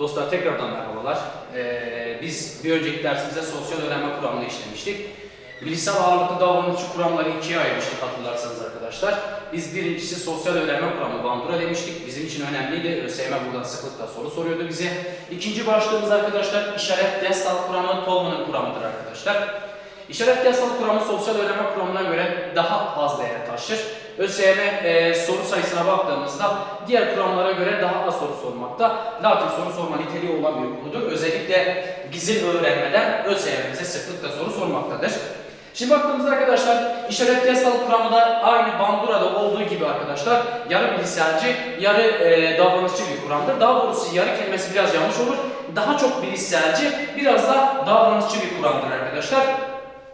Dostlar tekrardan merhabalar. Ee, biz bir önceki dersimizde sosyal öğrenme kuramını işlemiştik. Bilişsel ağırlıklı davranışçı kuramları ikiye ayırmıştık hatırlarsanız arkadaşlar. Biz birincisi sosyal öğrenme kuramı Bandura demiştik. Bizim için önemliydi. ÖSYM buradan sıklıkla soru soruyordu bize. İkinci başlığımız arkadaşlar işaret Gestalt kuramı Tolman'ın kuramıdır arkadaşlar. İşaret Gestalt kuramı sosyal öğrenme kuramına göre daha az değer taşır. ÖSYM e, soru sayısına baktığımızda diğer kuramlara göre daha az soru sormakta. Lakin soru sorma niteliği olan bir konudur. Özellikle gizil öğrenmeden ÖSYM'mize sıklıkla soru sormaktadır. Şimdi baktığımızda arkadaşlar işaret yasal kuramı da aynı Bandura'da olduğu gibi arkadaşlar yarı bilişselci, yarı e, davranışçı bir kuramdır. Daha doğrusu yarı kelimesi biraz yanlış olur. Daha çok bilişselci, biraz da davranışçı bir kuramdır arkadaşlar.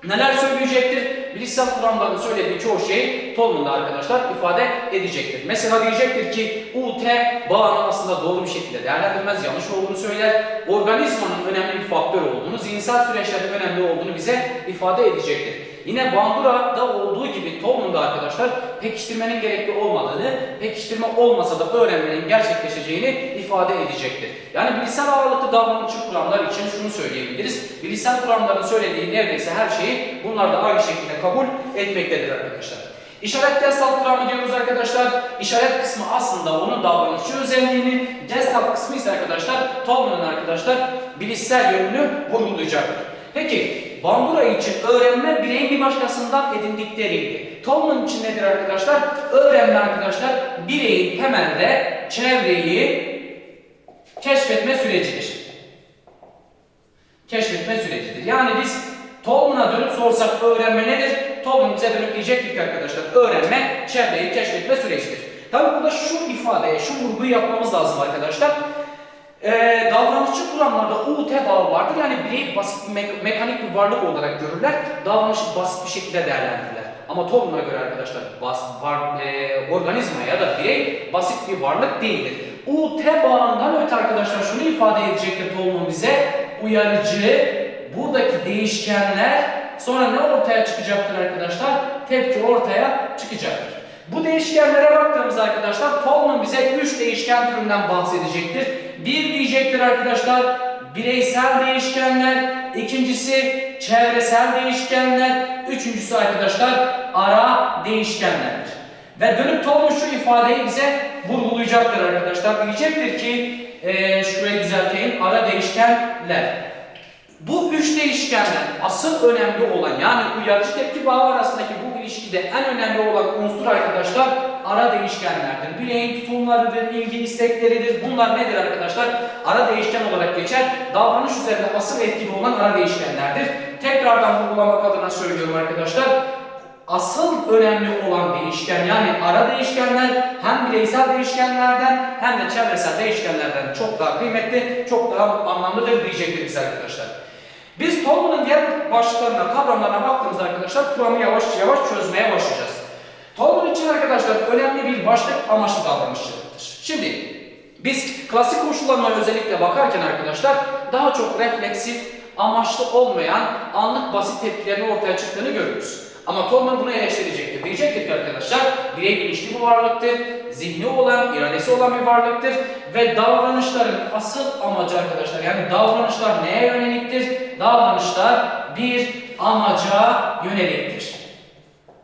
Neler söyleyecektir? Bilişsel kuramların söylediği çoğu şeyi Tolman'da arkadaşlar ifade edecektir. Mesela diyecektir ki UT bağını aslında doğru bir şekilde değerlendirmez, yanlış olduğunu söyler. Organizmanın önemli bir faktör olduğunu, zihinsel süreçlerin önemli olduğunu bize ifade edecektir. Yine Bandura'da olduğu gibi Tolman'da arkadaşlar pekiştirmenin gerekli olmadığını, pekiştirme olmasa da öğrenmenin gerçekleşeceğini ifade edecektir. Yani bilişsel ağırlıklı davranışçı kuramlar için şunu söyleyebiliriz. Bilişsel kuramların söylediği neredeyse her şeyi bunlar da aynı şekilde kabul etmektedir arkadaşlar. İşaret Gestalt kuramı diyoruz arkadaşlar. İşaret kısmı aslında onun davranışçı özelliğini, Gestalt kısmı ise arkadaşlar Tolman'ın arkadaşlar bilişsel yönünü vurgulayacaktır. Peki Bandura için öğrenme bireyin bir başkasından edindikleriydi. Tolman için nedir arkadaşlar? Öğrenme arkadaşlar bireyin temelde çevreyi keşfetme sürecidir. Keşfetme sürecidir. Yani biz Tolman'a dönüp sorsak öğrenme nedir? Tolman bize dönüp diyecektir ki arkadaşlar öğrenme çevreyi keşfetme sürecidir. Tabi burada şu ifadeye, şu vurguyu yapmamız lazım arkadaşlar. Ee, davranışçı kuramlarda UT bağı vardır. Yani bireyi basit me- mekanik bir varlık olarak görürler. Davranışı basit bir şekilde değerlendirirler. Ama Tolman'a göre arkadaşlar bas, var, e, organizma ya da birey basit bir varlık değildir. UT bağından öte arkadaşlar şunu ifade edecektir Tolman bize. Uyarıcı, buradaki değişkenler sonra ne ortaya çıkacaktır arkadaşlar? Tepki ortaya çıkacaktır. Bu değişkenlere baktığımızda arkadaşlar Tolman bize 3 değişken türünden bahsedecektir. Bir diyecektir arkadaşlar bireysel değişkenler, ikincisi çevresel değişkenler, üçüncüsü arkadaşlar ara değişkenlerdir. Ve dönüp Tolman şu ifadeyi bize vurgulayacaktır arkadaşlar. Diyecektir ki eee şurayı düzelteyim ara değişkenler. Bu üç değişkenden asıl önemli olan yani uyarıcı tepki bağı arasındaki bu ilişkide en önemli olan unsur arkadaşlar ara değişkenlerdir. Bireyin tutumlarıdır, ilgi istekleridir. Bunlar nedir arkadaşlar? Ara değişken olarak geçer. Davranış üzerinde asıl etkili olan ara değişkenlerdir. Tekrardan vurgulamak adına söylüyorum arkadaşlar. Asıl önemli olan değişken yani ara değişkenler hem bireysel değişkenlerden hem de çevresel değişkenlerden çok daha kıymetli, çok daha anlamlıdır diyecektir arkadaşlar. Biz Tolman'ın diğer başlıklarına, kavramlarına baktığımızda arkadaşlar kuramı yavaş yavaş çözmeye başlayacağız. Tolman için arkadaşlar önemli bir başlık amaçlı davranışçılıktır. Şimdi biz klasik koşullarına özellikle bakarken arkadaşlar daha çok refleksif, amaçlı olmayan anlık basit tepkilerin ortaya çıktığını görürüz. Ama Tolman bunu eleştirecektir. Diyecektir ki arkadaşlar birey bilinçli bir varlıktır, zihni olan, iradesi olan bir varlıktır ve davranışların asıl amacı arkadaşlar yani davranışlar neye yöneliktir? Davranışlar bir amaca yöneliktir.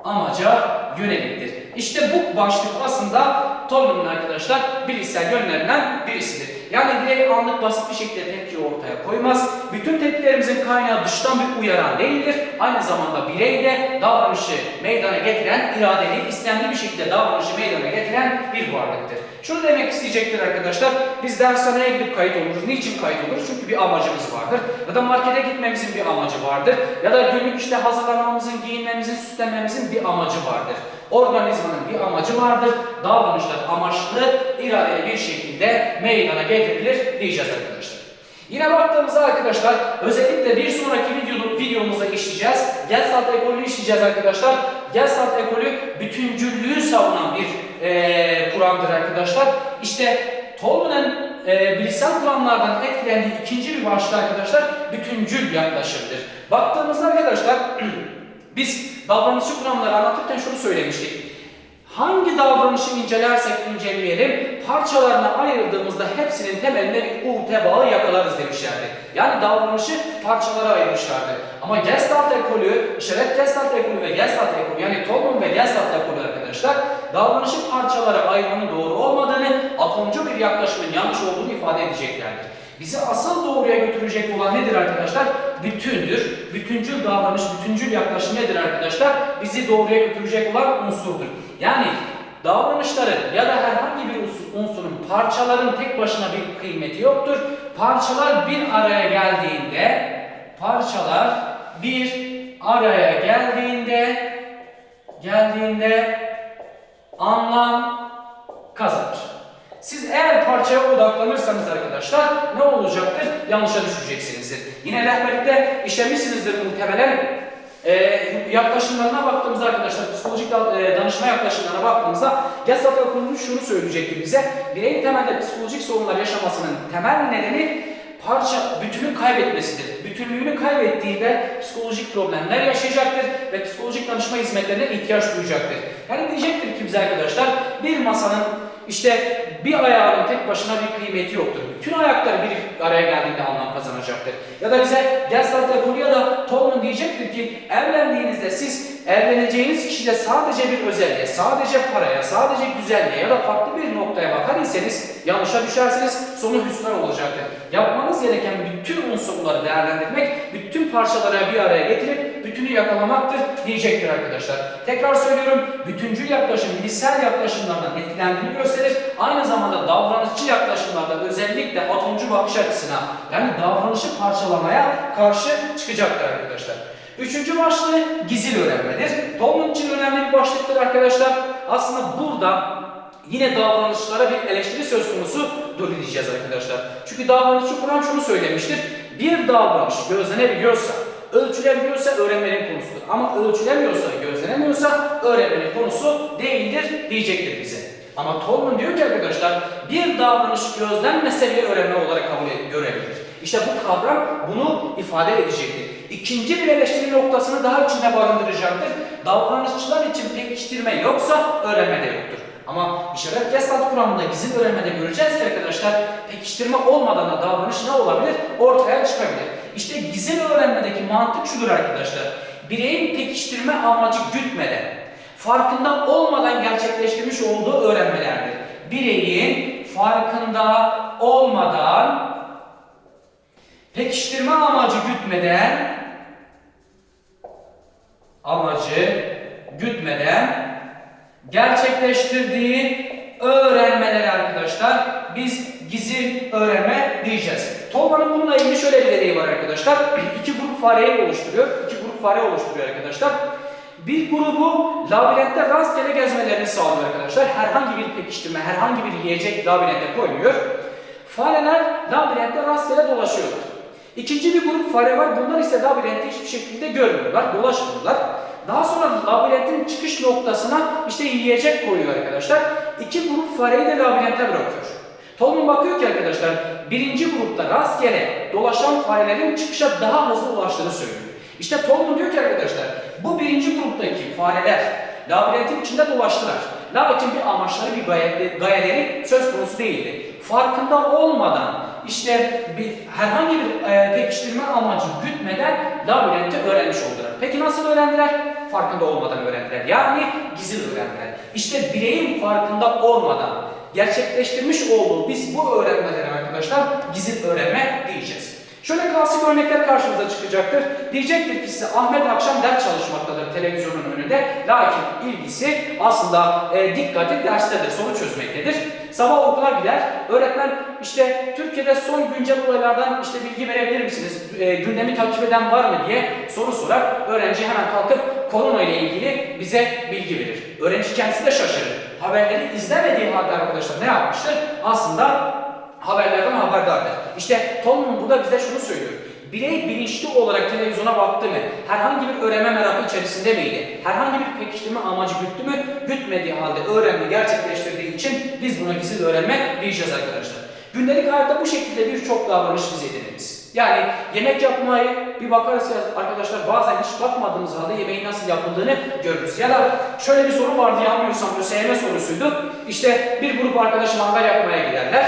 Amaca yöneliktir. İşte bu başlık aslında Tolman'ın arkadaşlar bilişsel yönlerinden birisidir. Yani birey anlık basit bir şekilde tepki ortaya koymaz. Bütün tepkilerimizin kaynağı dıştan bir uyaran değildir. Aynı zamanda birey de davranışı meydana getiren, iradeli, istemli bir şekilde davranışı meydana getiren bir varlıktır. Şunu demek isteyecektir arkadaşlar. Biz dershaneye gidip kayıt oluruz. Niçin kayıt oluruz? Çünkü bir amacımız vardır. Ya da markete gitmemizin bir amacı vardır. Ya da günlük işte hazırlanmamızın, giyinmemizin, süslenmemizin bir amacı vardır. Organizmanın bir amacı vardır. Davranışlar amaçlı, iradeli bir şekilde meydana getirilir diyeceğiz arkadaşlar. Yine baktığımızda arkadaşlar özellikle bir sonraki videoda, videomuzda işleyeceğiz. Gestalt ekolü işleyeceğiz arkadaşlar. Gestalt ekolü bütüncüllüğü savunan bir eee kuramdır arkadaşlar. İşte Tolman'ın e, bilişsel kuramlardan etkilendiği ikinci bir başlık arkadaşlar bütüncül yaklaşımdır. Baktığımızda arkadaşlar biz davranışçı kuramları anlatırken şunu söylemiştik. Hangi davranışı incelersek inceleyelim, parçalarına ayırdığımızda hepsinin temelinde bir UT bağı yakalarız demişlerdi. Yani davranışı parçalara ayırmışlardı. Ama Gestalt ekolü, işaret Gestalt ekolü ve Gestalt ekolü yani Tolman ve Gestalt ekolü arkadaşlar davranışı parçalara ayırmanın doğru olmadığını, atomcu bir yaklaşımın yanlış olduğunu ifade edeceklerdir. Bizi asıl doğruya götürecek olan nedir arkadaşlar? Bütündür. Bütüncül davranış, bütüncül yaklaşım nedir arkadaşlar? Bizi doğruya götürecek olan unsurdur. Yani davranışların ya da herhangi bir unsur- unsurun parçaların tek başına bir kıymeti yoktur. Parçalar bir araya geldiğinde parçalar bir araya geldiğinde geldiğinde anlam kazanır. Siz eğer parçaya odaklanırsanız arkadaşlar ne olacaktır? Yanlışa düşeceksinizdir. Yine rehberlikte işlemişsinizdir muhtemelen. Ee, yaklaşımlarına baktığımızda arkadaşlar, psikolojik e, danışma yaklaşımlarına baktığımızda Gestalt okulunun şunu söyleyecektir bize. Bireyin temelde psikolojik sorunlar yaşamasının temel nedeni parça bütünü kaybetmesidir. Bütünlüğünü kaybettiğinde psikolojik problemler yaşayacaktır ve psikolojik danışma hizmetlerine ihtiyaç duyacaktır. Yani diyecektir ki bize arkadaşlar bir masanın işte bir ayağının tek başına bir kıymeti yoktur. Bütün ayaklar bir araya geldiğinde anlam kazanacaktır. Ya da bize Gestalt ekolü ya da Tolman diyecektir ki evlendiğinizde siz evleneceğiniz kişide sadece bir özelliğe, sadece paraya, sadece güzelliğe ya da farklı bir noktaya bakar iseniz yanlışa düşerseniz sonu hüsran olacaktır. Yapmanız gereken bütün unsurları değerlendirmek, bütün parçaları bir araya getirip bütünü yakalamaktır diyecektir arkadaşlar. Tekrar söylüyorum, bütüncül yaklaşım bilişsel yaklaşımlardan etkilendiğini gösterir. Aynı zamanda davranışçı yaklaşımlarda özellikle atomcu bakış açısına yani davranışı parçalamaya karşı çıkacaktır arkadaşlar. Üçüncü başlığı gizil öğrenmedir. Tolman için önemli bir başlıktır arkadaşlar. Aslında burada yine davranışlara bir eleştiri söz konusu dur arkadaşlar. Çünkü davranışçı Kur'an şunu söylemiştir. Bir davranış gözlenebiliyorsa, ölçülebiliyorsa öğrenmenin konusudur. Ama ölçülemiyorsa, gözlenemiyorsa öğrenmenin konusu değildir diyecektir bize. Ama Tolman diyor ki arkadaşlar bir davranış gözlenmese bile öğrenme olarak kabul ed- görebilir. İşte bu kavram bunu ifade edecektir. İkinci bir eleştiri noktasını daha içinde barındıracaktır. Davranışçılar için pekiştirme yoksa öğrenme de yoktur. Ama işaret Gestalt kuramında gizli öğrenmede göreceğiz ki arkadaşlar pekiştirme olmadan da davranış ne olabilir? Ortaya çıkabilir. İşte gizli öğrenmedeki mantık şudur arkadaşlar. Bireyin pekiştirme amacı gütmeden, farkında olmadan gerçekleştirmiş olduğu öğrenmelerdir. Bireyin farkında olmadan pekiştirme amacı gütmeden amacı gütmeden gerçekleştirdiği öğrenmeleri arkadaşlar biz gizli öğrenme diyeceğiz. Tolman'ın bununla ilgili şöyle bir deneyi var arkadaşlar. İki grup fareyi oluşturuyor. İki grup fare oluşturuyor arkadaşlar. Bir grubu labirentte rastgele gezmelerini sağlıyor arkadaşlar. Herhangi bir pekiştirme, herhangi bir yiyecek labirente koymuyor. Fareler labirentte rastgele dolaşıyorlar. İkinci bir grup fare var. Bunlar ise labirentti hiçbir şekilde görmüyorlar, dolaşmıyorlar. Daha sonra labirentin çıkış noktasına işte yiyecek koyuyor arkadaşlar. İki grup fareyi de labirente bırakıyor. Tolman bakıyor ki arkadaşlar birinci grupta rastgele dolaşan farelerin çıkışa daha hızlı ulaştığını söylüyor. İşte Tolman diyor ki arkadaşlar bu birinci gruptaki fareler labirentin içinde dolaştılar. Lakin bir amaçları bir gaye- gayeleri söz konusu değildi. Farkında olmadan işte bir herhangi bir e, pekiştirme amacı gütmeden labirenti öğrenmiş oldular. Peki nasıl öğrendiler? Farkında olmadan öğrendiler. Yani gizli öğrendiler. İşte bireyin farkında olmadan gerçekleştirmiş olduğu biz bu öğrenmeleri arkadaşlar gizli öğrenme diyeceğiz. Şöyle klasik örnekler karşımıza çıkacaktır. Diyecektir ki size Ahmet akşam ders çalışmaktadır önünde. Lakin ilgisi aslında e, dikkati derstedir, soru çözmektedir. Sabah okula gider, öğretmen işte Türkiye'de son güncel olaylardan işte bilgi verebilir misiniz? E, gündemi takip eden var mı diye soru sorar. Öğrenci hemen kalkıp korona ile ilgili bize bilgi verir. Öğrenci kendisi de şaşırır. Haberleri izlemediği halde arkadaşlar ne yapmıştır? Aslında haberlerden haberdardır. İşte Tolman burada bize şunu söylüyor. Birey bilinçli olarak televizyona baktı mı? Herhangi bir öğrenme merakı içerisinde miydi? Herhangi bir pekiştirme amacı güttü mü? Gütmediği halde öğrenme gerçekleştirdiği için biz buna gizli öğrenme diyeceğiz arkadaşlar. Gündelik hayatta bu şekilde birçok davranış biz ediniriz. Yani yemek yapmayı bir bakarız ya arkadaşlar bazen hiç bakmadığımız halde yemeğin nasıl yapıldığını görürüz. Ya da şöyle bir soru vardı yanılmıyorsam ÖSYM sorusuydu. İşte bir grup arkadaş mangal yapmaya giderler.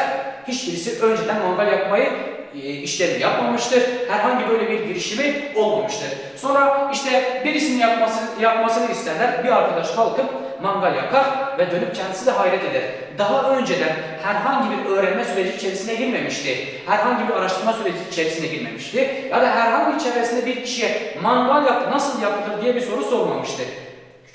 Hiçbirisi önceden mangal yapmayı işlemi yapmamıştır. Herhangi böyle bir girişimi olmamıştır. Sonra işte birisinin yapması, yapmasını isterler. Bir arkadaş kalkıp mangal yakar ve dönüp kendisi de hayret eder. Daha önceden herhangi bir öğrenme süreci içerisine girmemişti. Herhangi bir araştırma süreci içerisine girmemişti. Ya da herhangi çevresinde bir kişiye mangal yap nasıl yapılır diye bir soru sormamıştı.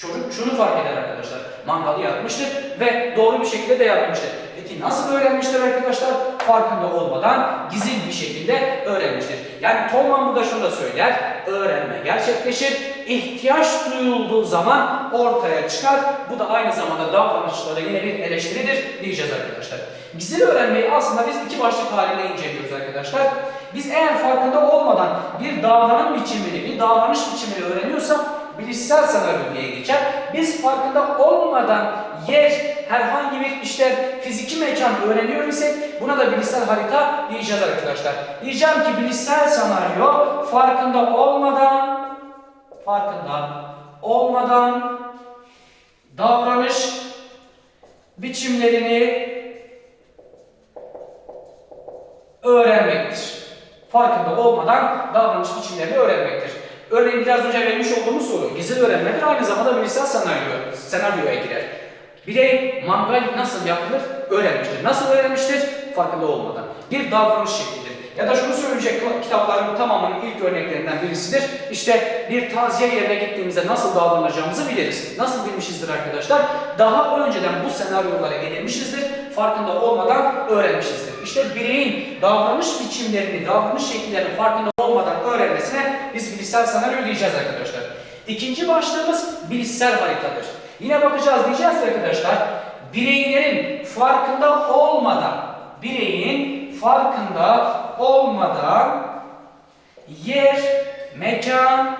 Çocuk şunu fark eder arkadaşlar. Mangalı yakmıştır ve doğru bir şekilde de yapmıştır. Peki nasıl öğrenmiştir arkadaşlar? Farkında olmadan gizli bir şekilde öğrenmiştir. Yani Tolman burada şunu da söyler. Öğrenme gerçekleşir. ihtiyaç duyulduğu zaman ortaya çıkar. Bu da aynı zamanda davranışlara yine bir eleştiridir diyeceğiz arkadaşlar. Gizli öğrenmeyi aslında biz iki başlık halinde inceliyoruz arkadaşlar. Biz eğer farkında olmadan bir davranım biçimini, bir davranış biçimini öğreniyorsak bilişsel senaryo diye geçer. Biz farkında olmadan yer, herhangi bir işte fiziki mekan öğreniyor isek buna da bilişsel harita diyeceğiz arkadaşlar. Diyeceğim ki bilişsel senaryo farkında olmadan farkında olmadan davranış biçimlerini öğrenmektir. Farkında olmadan davranış biçimlerini öğrenmektir. Örneğin biraz önce vermiş olduğumuz soru gizli öğrenmedir. Aynı zamanda bilişsel senaryo, senaryoya girer. Birey mangal nasıl yapılır öğrenmiştir. Nasıl öğrenmiştir? Farkında olmadan. Bir davranış şeklidir. Ya da şunu söyleyecek kitapların tamamının ilk örneklerinden birisidir. İşte bir taziye yerine gittiğimizde nasıl davranacağımızı biliriz. Nasıl bilmişizdir arkadaşlar? Daha önceden bu senaryoları edinmişizdir. Farkında olmadan öğrenmişizdir. İşte bireyin davranış biçimlerini, davranış şekillerini farkında olmadan öğrenmesine biz bilişsel senaryo diyeceğiz arkadaşlar. İkinci başlığımız bilişsel haritadır. Yine bakacağız diyeceğiz arkadaşlar. Bireylerin farkında olmadan, bireyin farkında olmadan yer, mekan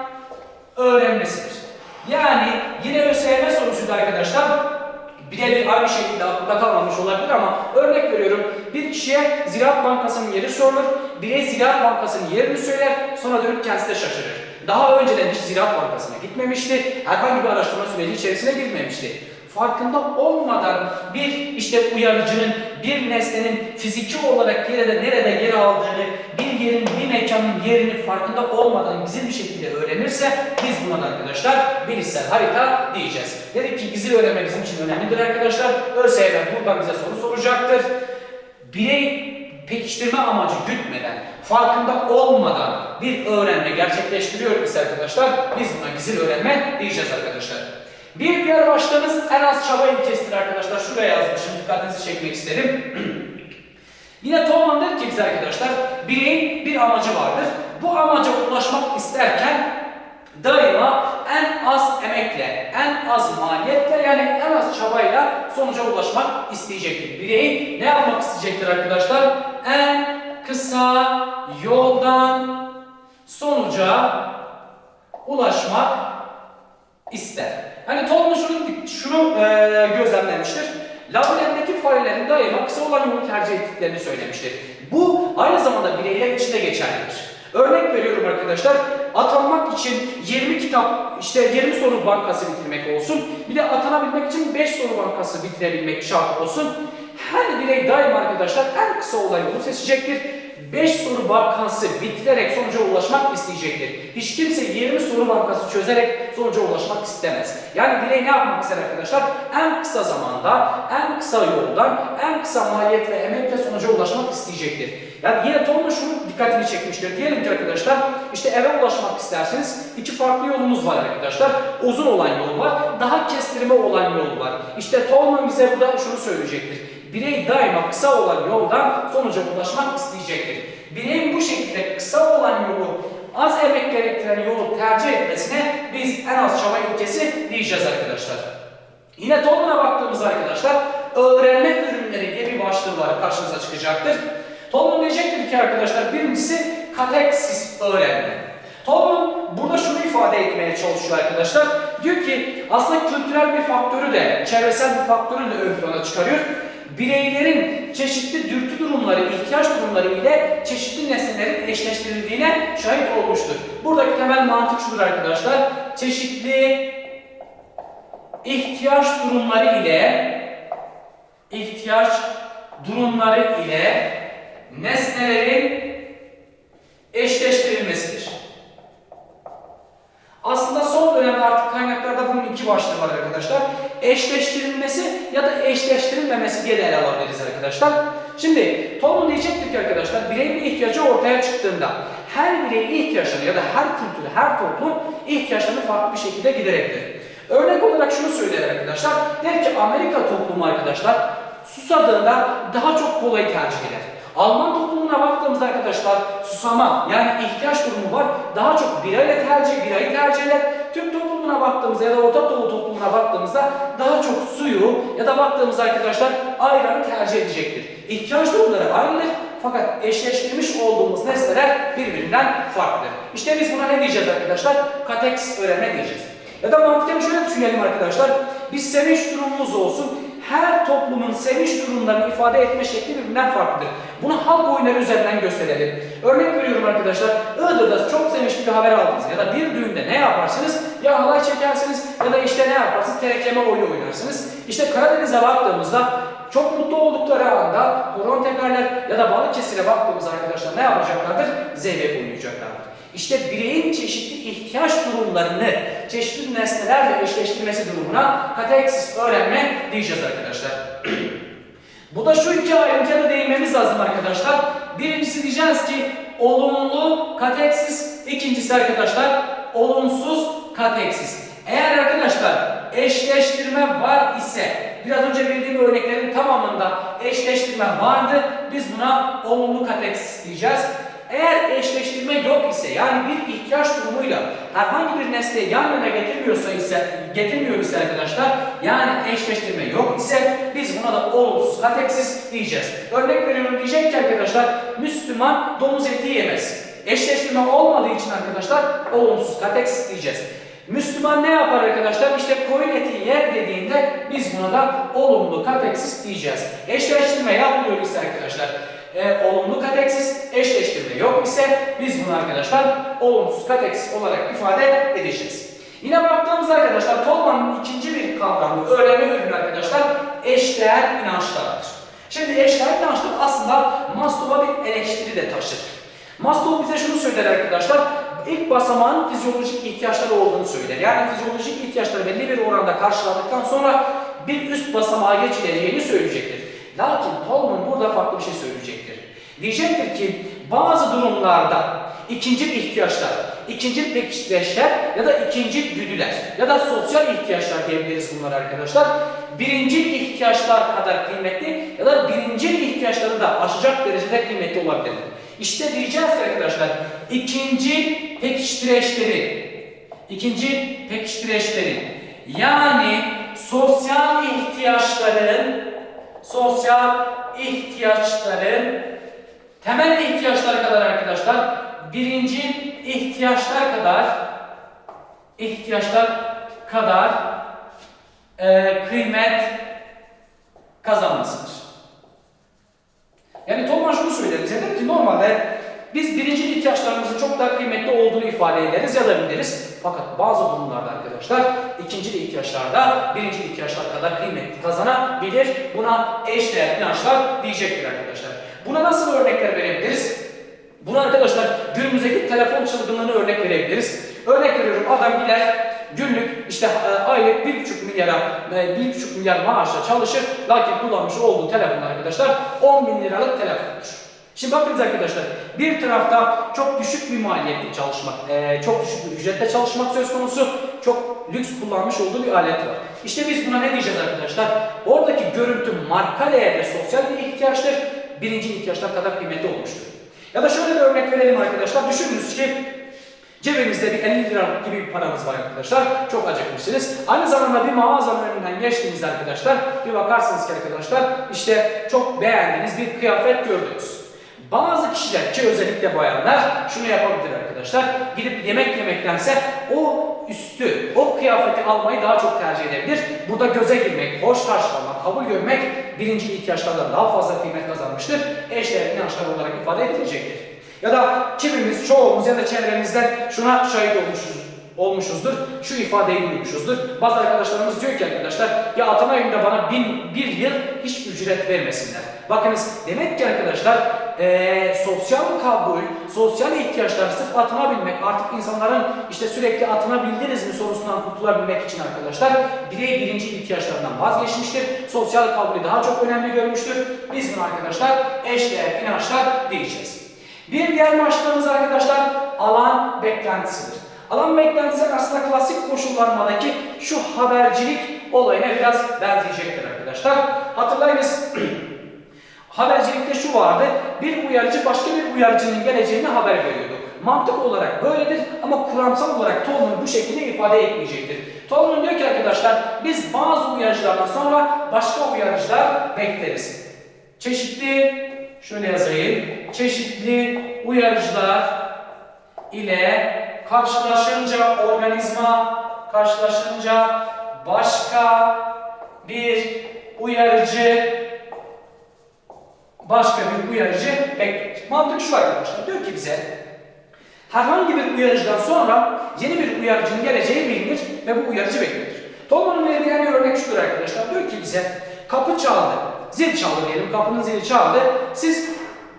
öğrenmesidir. Yani yine ÖSYM sorusuydu arkadaşlar. Birebir aynı şekilde aklında kalmamış olabilir ama örnek veriyorum. Bir kişiye Ziraat Bankası'nın yeri sorulur. Birey Ziraat Bankası'nın yerini söyler. Sonra dönüp kendisi de şaşırır. Daha önceden hiç Ziraat Bankası'na gitmemişti. Herhangi bir araştırma süreci içerisine girmemişti. Farkında olmadan bir işte uyarıcının, bir nesnenin fiziki olarak nerede, nerede yer aldığını, bir yerin, bir mekanın yerini farkında olmadan gizli bir şekilde öğrenirse biz buna da arkadaşlar bilişsel harita diyeceğiz. Dedik ki gizli öğrenme bizim için önemlidir arkadaşlar. ÖSYM buradan bize soru soracaktır. Birey pekiştirme amacı gütmeden, farkında olmadan bir öğrenme gerçekleştiriyor ise arkadaşlar biz buna gizli öğrenme diyeceğiz arkadaşlar. Bir diğer başlığımız en az çaba ilkesidir arkadaşlar. Şuraya yazmışım dikkatinizi çekmek istedim. Yine Tolman der ki bize arkadaşlar bireyin bir amacı vardır. Bu amaca ulaşmak isterken daima en az emekle, en az maliyetle yani en az çabayla sonuca ulaşmak isteyecektir. Birey ne yapmak isteyecektir arkadaşlar? En kısa yoldan sonuca ulaşmak ister. Hani Tolman şunu, şunu e, gözlemlemiştir. Labirentteki farelerin daima kısa olan yolu tercih ettiklerini söylemiştir. Bu aynı zamanda bireyler için de geçerlidir. Örnek veriyorum arkadaşlar. Atanmak için 20 kitap, işte 20 soru bankası bitirmek olsun. Bir de atanabilmek için 5 soru bankası bitirebilmek şart olsun. Her birey daima arkadaşlar en kısa olan yolu seçecektir. 5 soru bankası bitirerek sonuca ulaşmak isteyecektir. Hiç kimse 20 soru bankası çözerek sonuca ulaşmak istemez. Yani birey ne yapmak ister arkadaşlar? En kısa zamanda, en kısa yoldan, en kısa maliyet ve emekle sonuca ulaşmak isteyecektir. Yani yine Tolma şunu dikkatini çekmiştir. Diyelim ki arkadaşlar işte eve ulaşmak isterseniz iki farklı yolumuz var arkadaşlar. Uzun olan yol var, daha kestirme olan yol var. İşte Tolman bize burada şunu söyleyecektir. Birey daima kısa olan yoldan sonuca ulaşmak isteyecektir. Bireyin bu şekilde kısa olan yolu, az emek gerektiren yolu tercih etmesine biz en az çaba ilkesi diyeceğiz arkadaşlar. Yine Tolman'a baktığımızda arkadaşlar öğrenme ürünleri diye bir başlığı var karşımıza çıkacaktır. Tolman diyecektir ki arkadaşlar birincisi kateksis öğrenme. Tolman burada şunu ifade etmeye çalışıyor arkadaşlar. Diyor ki aslında kültürel bir faktörü de, çevresel bir faktörü de ön plana çıkarıyor bireylerin çeşitli dürtü durumları, ihtiyaç durumları ile çeşitli nesnelerin eşleştirildiğine şahit olmuştur. Buradaki temel mantık şudur arkadaşlar. Çeşitli ihtiyaç durumları ile ihtiyaç durumları ile nesnelerin eşleştirilmesidir. Aslında son dönemde artık kaynaklarda bunun iki başlığı var arkadaşlar. Eşleştirilmesi ya da eşleştirilmemesi diye de ele alabiliriz arkadaşlar. Şimdi toplum diyecektir ki arkadaşlar bireyin bir ihtiyacı ortaya çıktığında her bireyin ihtiyaçlarını ya da her kültür, her toplum ihtiyaçlarını farklı bir şekilde giderektir. Örnek olarak şunu söyler arkadaşlar. Der ki Amerika toplumu arkadaşlar susadığında daha çok kolayı tercih eder. Alman toplumuna baktığımızda arkadaşlar susama yani ihtiyaç durumu var. Daha çok birayla tercih, birayı tercih eder. Türk toplumuna baktığımızda ya da Orta Doğu toplumuna baktığımızda daha çok suyu ya da baktığımızda arkadaşlar ayranı tercih edecektir. İhtiyaç durumları aynıdır fakat eşleştirmiş olduğumuz nesneler birbirinden farklıdır. İşte biz buna ne diyeceğiz arkadaşlar? Kateks öğrenme diyeceğiz. Ya da mantıken şöyle düşünelim arkadaşlar. Bir sevinç durumumuz olsun. Her toplumun sevinç durumlarını ifade etme şekli birbirinden farklıdır. Bunu halk oyunları üzerinden gösterelim. Örnek veriyorum arkadaşlar. Iğdır'da çok sevinçli bir haber aldınız ya da bir düğünde ne yaparsınız? Ya halay çekersiniz ya da işte ne yaparsınız? Terekeme oyunu oynarsınız. İşte Karadeniz'e baktığımızda çok mutlu oldukları anda horon teperler ya da Balıkesir'e baktığımız arkadaşlar ne yapacaklardır? Zeybek oynayacaklardır. İşte bireyin çeşitli ihtiyaç durumlarını çeşitli nesnelerle eşleştirmesi durumuna kateksis öğrenme diyeceğiz arkadaşlar. Bu da şu iki ayrıntıya değinmemiz lazım arkadaşlar. Birincisi diyeceğiz ki olumlu kateksis, ikincisi arkadaşlar olumsuz kateksis. Eğer arkadaşlar eşleştirme var ise biraz önce verdiğim örneklerin tamamında eşleştirme vardı. Biz buna olumlu kateksis diyeceğiz. Eğer eşleştirme yok ise yani bir ihtiyaç durumuyla herhangi bir nesneyi yan yana getirmiyorsa ise getirmiyor ise arkadaşlar yani eşleştirme yok ise biz buna da olumsuz kateksis diyeceğiz. Örnek veriyorum diyecek ki arkadaşlar Müslüman domuz eti yemez. Eşleştirme olmadığı için arkadaşlar olumsuz kateksis diyeceğiz. Müslüman ne yapar arkadaşlar? İşte koyun eti yer dediğinde biz buna da olumlu kateksis diyeceğiz. Eşleştirme yapmıyor ise arkadaşlar e, olumlu kateksis, eşleştirme yok ise biz bunu arkadaşlar olumsuz kateksis olarak ifade edeceğiz. Yine baktığımızda arkadaşlar Tolman'ın ikinci bir kavramı, öğrenme ürünü arkadaşlar eşdeğer inançlardır. Şimdi eşdeğer inançlar aslında Maslow'a bir eleştiri de taşır. Maslow bize şunu söyler arkadaşlar, ilk basamağın fizyolojik ihtiyaçları olduğunu söyler. Yani fizyolojik ihtiyaçları belli bir oranda karşıladıktan sonra bir üst basamağa geçileceğini söyleyecektir. Lakin Tolman burada farklı bir şey söyleyecektir. Diyecektir ki bazı durumlarda ikinci ihtiyaçlar, ikinci pekiştireçler ya da ikinci güdüler ya da sosyal ihtiyaçlar diyebiliriz bunlar arkadaşlar. Birinci ihtiyaçlar kadar kıymetli ya da birinci ihtiyaçları da aşacak derecede kıymetli olabilir. İşte diyeceğiz arkadaşlar ikinci pekiştireçleri, ikinci pekiştireçleri yani sosyal ihtiyaçların sosyal ihtiyaçların temel ihtiyaçlar kadar arkadaşlar birinci ihtiyaçlar kadar ihtiyaçlar kadar e, kıymet kazanmasıdır. Yani Tolman şunu söyler bize ki normalde biz birinci ihtiyaçlarımızın çok daha kıymetli olduğunu ifade ederiz ya da biliriz. Fakat bazı durumlarda arkadaşlar ikinci ihtiyaçlarda birinci ihtiyaçlar kadar kıymetli kazanabilir. Buna eşdeğer inançlar diyecektir arkadaşlar. Buna nasıl örnekler verebiliriz? Buna arkadaşlar günümüzdeki telefon çılgınlığını örnek verebiliriz. Örnek veriyorum adam gider günlük işte e, aylık 1,5 milyara, e, 1,5 milyar maaşla çalışır. Lakin kullanmış olduğu telefon arkadaşlar 10 bin liralık telefondur. Şimdi bakınız arkadaşlar, bir tarafta çok düşük bir maliyetli çalışmak, e, çok düşük bir ücretle çalışmak söz konusu, çok lüks kullanmış olduğu bir alet var. İşte biz buna ne diyeceğiz arkadaşlar? Oradaki görüntü marka değerli sosyal bir ihtiyaçtır, birinci ihtiyaçlar kadar kıymetli olmuştur. Ya da şöyle bir örnek verelim arkadaşlar, düşününüz ki Cebinizde bir 50 lira gibi bir paranız var arkadaşlar. Çok acıkmışsınız. Aynı zamanda bir mağazanın önünden geçtiğinizde arkadaşlar bir bakarsınız ki arkadaşlar işte çok beğendiğiniz bir kıyafet gördünüz. Bazı kişiler ki özellikle bayanlar şunu yapabilir arkadaşlar. Gidip yemek yemektense o üstü o kıyafeti almayı daha çok tercih edebilir. Burada göze girmek, hoş karşılamak, kabul görmek birinci ihtiyaçlardan daha fazla kıymet kazanmıştır. Eşdeğer inançlar olarak ifade edilecektir. Ya da kimimiz, çoğumuz ya da çevremizden şuna şahit olmuşuz olmuşuzdur. Şu ifadeyi duymuşuzdur. Bazı arkadaşlarımız diyor ki arkadaşlar ya Atam ayında bana bin, bir yıl hiç ücret vermesinler. Bakınız demek ki arkadaşlar eee, sosyal kabul, sosyal ihtiyaçlar sırf atınabilmek artık insanların işte sürekli atanabildiniz mi sorusundan kurtulabilmek için arkadaşlar birey birinci ihtiyaçlarından vazgeçmiştir. Sosyal kabulü daha çok önemli görmüştür. Biz bunu arkadaşlar eşdeğer inançlar diyeceğiz. Bir diğer başlığımız arkadaşlar alan beklentisidir. Alan beklentisi aslında klasik koşullanmadaki şu habercilik olayına biraz benzeyecektir arkadaşlar. Hatırlayınız habercilikte şu vardı. Bir uyarıcı başka bir uyarıcının geleceğini haber veriyordu. Mantık olarak böyledir ama kuramsal olarak Tolman bu şekilde ifade etmeyecektir. Tolman diyor ki arkadaşlar biz bazı uyarıcılardan sonra başka uyarıcılar bekleriz. Çeşitli şöyle yazayım. Çeşitli uyarıcılar ile karşılaşınca organizma karşılaşınca başka bir uyarıcı başka bir uyarıcı bekler. Mantık şu arkadaşlar. Diyor ki bize herhangi bir uyarıcıdan sonra yeni bir uyarıcının geleceği bilinir ve bu uyarıcı beklenir. Tolman'ın verdiği en örnek şudur arkadaşlar. Diyor ki bize kapı çaldı. Zil çaldı diyelim. Kapının zili çaldı. Siz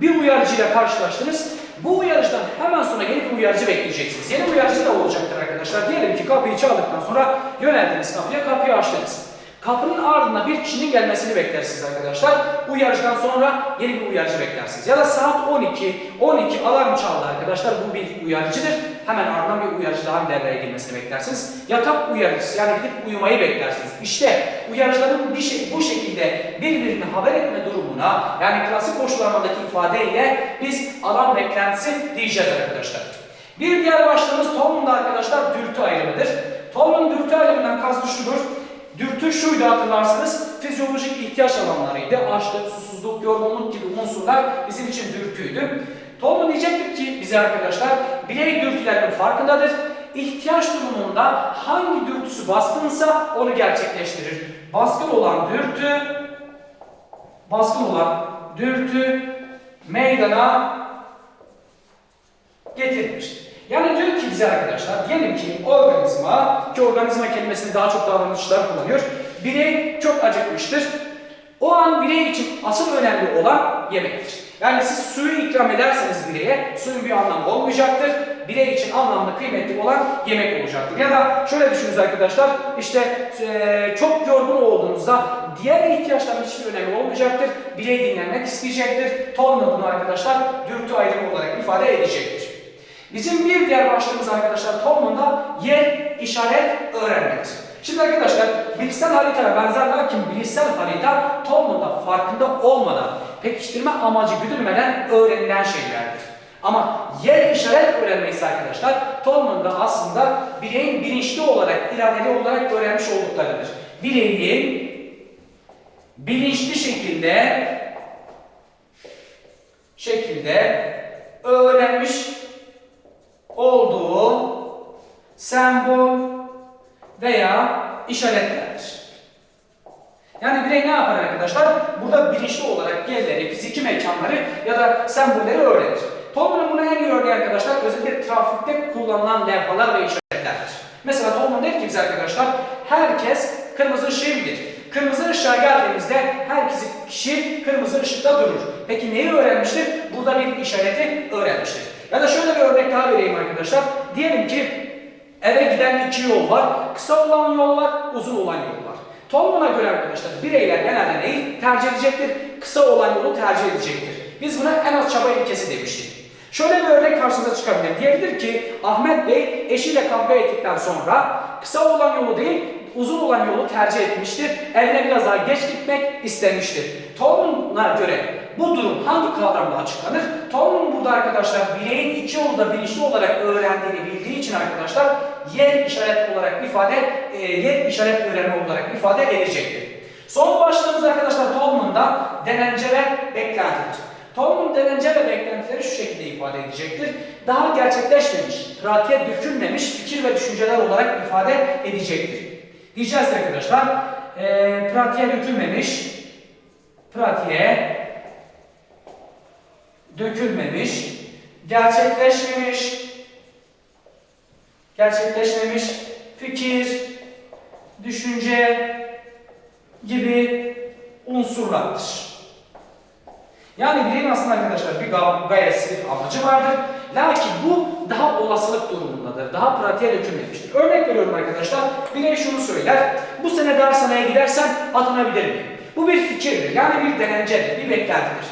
bir uyarıcıyla karşılaştınız. Bu uyarıcıdan hemen sonra yeni bir uyarıcı bekleyeceksiniz. Yeni uyarıcı da olacaktır arkadaşlar. Diyelim ki kapıyı çaldıktan sonra yöneldiniz kapıya, kapıyı açtınız. Kapının ardından bir kişinin gelmesini beklersiniz arkadaşlar. Uyarıcıdan sonra yeni bir uyarıcı beklersiniz. Ya da saat 12, 12 alarm çaldı arkadaşlar. Bu bir uyarıcıdır. Hemen ardından bir uyarıcı daha devreye girmesini beklersiniz. Yatak uyarıcısı yani gidip uyumayı beklersiniz. İşte uyarıcıların bir şey, bu şekilde birbirini haber etme durumuna yani klasik koşullarındaki ifadeyle biz alan beklentisi diyeceğiz arkadaşlar. Bir diğer başlığımız Tolman'da arkadaşlar dürtü ayrımıdır. Tolman'ın dürtü ayrımından kastı şudur. Dürtü şuydu hatırlarsınız, fizyolojik ihtiyaç alanlarıydı. Açlık, susuzluk, yorgunluk gibi unsurlar bizim için dürtüydü. Tolman diyecektir ki bize arkadaşlar, birey dürtülerinin farkındadır. İhtiyaç durumunda hangi dürtüsü baskınsa onu gerçekleştirir. Baskın olan dürtü, baskın olan dürtü meydana getirilmiştir. Yani diyor ki bize arkadaşlar, diyelim ki organizma, ki organizma kelimesini daha çok davranışçılar kullanıyor. Birey çok acıkmıştır. O an birey için asıl önemli olan yemektir. Yani siz suyu ikram ederseniz bireye, suyun bir anlamı olmayacaktır. Birey için anlamlı, kıymetli olan yemek olacaktır. Ya da şöyle düşününüz arkadaşlar, işte eee, çok yorgun olduğunuzda diğer ihtiyaçların hiçbir önemi olmayacaktır. Birey dinlenmek isteyecektir. Tolman bunu arkadaşlar dürtü ayrımı olarak ifade edecektir. Bizim bir diğer başlığımız arkadaşlar Tolman'da yer işaret öğrenmektir. Şimdi arkadaşlar bilişsel haritaya benzer lakin bilişsel harita Tolman'da farkında olmadan pekiştirme amacı güdülmeden öğrenilen şeylerdir. Ama yer işaret öğrenme arkadaşlar Tolman'da aslında bireyin bilinçli olarak, iradeli olarak öğrenmiş olduklarıdır. Bireyin bilinçli şekilde şekilde öğrenmiş olduğu sembol veya işaretlerdir. Yani birey ne yapar arkadaşlar? Burada bilinçli olarak yerleri, fiziki mekanları ya da sembolleri öğrenir. Tolman'ın buna en iyi örneği arkadaşlar özellikle trafikte kullanılan levhalar ve işaretlerdir. Mesela Tolman der ki bize arkadaşlar herkes kırmızı ışığı bilir. Kırmızı ışığa geldiğimizde herkes kişi kırmızı ışıkta durur. Peki neyi öğrenmiştir? Burada bir işareti öğrenmiştir. Ya da şöyle bir örnek daha vereyim arkadaşlar. Diyelim ki eve giden iki yol var. Kısa olan yol var, uzun olan yol var. Tolman'a göre arkadaşlar bireyler genelde neyi tercih edecektir? Kısa olan yolu tercih edecektir. Biz buna en az çaba ilkesi demiştik. Şöyle bir örnek karşınıza çıkabilir. Diyebilir ki Ahmet Bey eşiyle kavga ettikten sonra kısa olan yolu değil uzun olan yolu tercih etmiştir. Evine biraz daha geç gitmek istemiştir. Tolman'a göre bu durum hangi kavramla açıklanır? Tolman burada arkadaşlar bireyin iki yolu da bilinçli olarak öğrendiğini bildiği için arkadaşlar yer işaret olarak ifade, e, yer işaret öğrenme olarak ifade edecektir. Son başlığımız arkadaşlar Tolman'da denence ve beklentidir. Tolman derece ve beklentileri şu şekilde ifade edecektir. Daha gerçekleşmemiş, pratiğe dökülmemiş fikir ve düşünceler olarak ifade edecektir. Diyeceğiz arkadaşlar, eee pratiğe dökülmemiş, pratiğe dökülmemiş, gerçekleşmemiş, gerçekleşmemiş fikir, düşünce gibi unsurlardır. Yani bireyin aslında arkadaşlar bir ga- gayesi, amacı vardır. Lakin bu daha olasılık durumundadır. Daha pratiğe dökülmemiştir. Örnek veriyorum arkadaşlar. Birey şunu söyler. Bu sene dershaneye gidersen atanabilir miyim? Bu bir fikirdir. Yani bir denencedir, bir beklentidir.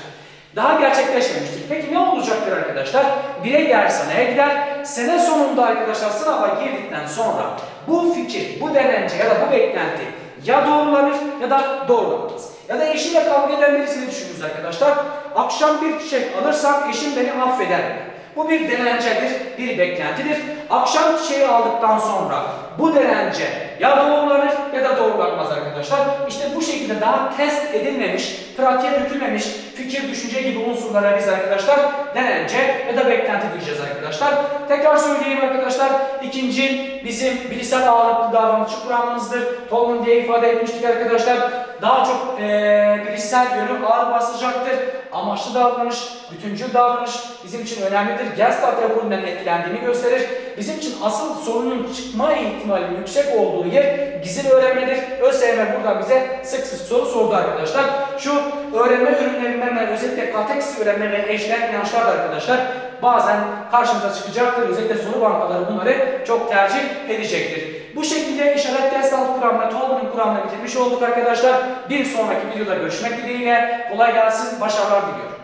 Daha gerçekleşmemiştir. Peki ne olacaktır arkadaşlar? Birey dershaneye gider. Sene sonunda arkadaşlar sınava girdikten sonra bu fikir, bu denence ya da bu beklenti ya doğrulanır ya da doğrulanmaz. Ya da eşiyle kavga eden birisini düşünürüz arkadaşlar. Akşam bir çiçek alırsam eşim beni affeder mi? Bu bir denencedir, bir beklentidir. Akşam çiçeği aldıktan sonra bu denence ya doğrulanır ya da doğrulanmaz arkadaşlar. İşte bu şekilde daha test edilmemiş, pratiğe dökülmemiş fikir, düşünce gibi unsurlara biz arkadaşlar denence ya da beklenti diyeceğiz arkadaşlar. Tekrar söyleyeyim arkadaşlar. İkinci bizim bilişsel ağırlıklı davranışçı kuramımızdır. Tolman diye ifade etmiştik arkadaşlar. Daha çok eee bilişsel yönü ağır basacaktır. Amaçlı davranış, bütüncül davranış bizim için önemlidir. Gestalt raporundan etkilendiğini gösterir. Bizim için asıl sorunun çıkma ihtimalinin yüksek olduğu yer gizli öğrenmedir. ÖSYM burada bize sık sık soru sordu arkadaşlar. Şu öğrenme ürünlerinden ve özellikle katekst öğrenme ve eşler inançlar da arkadaşlar bazen karşımıza çıkacaktır. Özellikle soru bankaları bunları çok tercih edecektir. Bu şekilde işaret gestalt kuramını, Tolman'ın kuramını bitirmiş olduk arkadaşlar. Bir sonraki videoda görüşmek dileğiyle. Kolay gelsin, başarılar diliyorum.